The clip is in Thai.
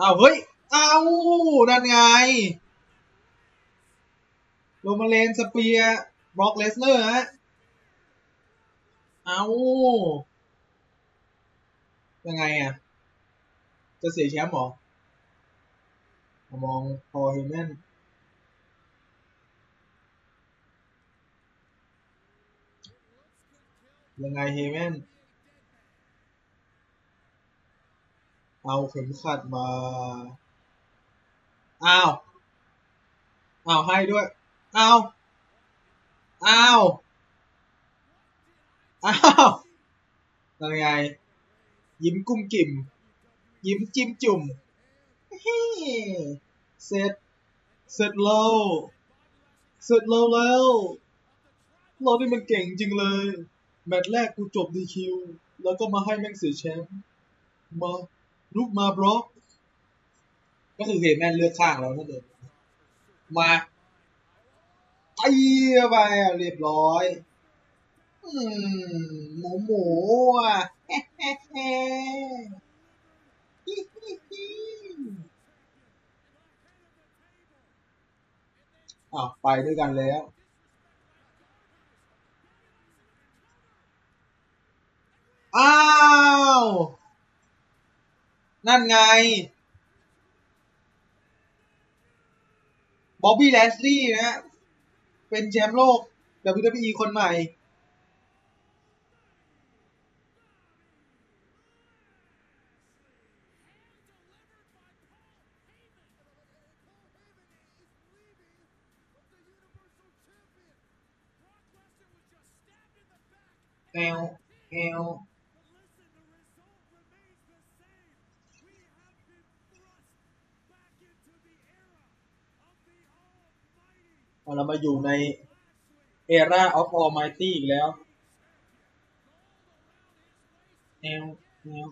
อ้าวเฮ้ยอ้าวนั่นไง โรมาเลนสเปียบล็อกเลสเนอร์ฮะ เอายังไงอะ จะเสียแชมป์หรอ มองพอเฮเมนยังไงเฮเมน เอาเข็มขัดมา อ้าว อ้าวให้ด้วย อ้าว อ้าว อ้าวยังไง ยิ้มกุ้มกิ่ม ยิ้มจิ้มจุ่มเสร็จ เสร็จแล้วเสร็จแล้วแล้วเรานี่มันเก่งจริงเลย แมตช์แรกกูจบดีคิว แล้วก็มาให้แม่งเสียแชมป์ มา ลุกมาบล็อก ก็คือเฮแมนเลือกข้างแล้วนั่นเองมาไอ้ไปเรียบร้อยหมูหมูอะอ้าวไปด้วยกันแล้ว อ้าว นั่นไงบ๊อบบี้แลสลี่นะฮะ เป็นแชมป์โลก WWE คนใหม่แอลแอล เรามาอยู่ใน Era of Almighty อีกแล้วเอลเอล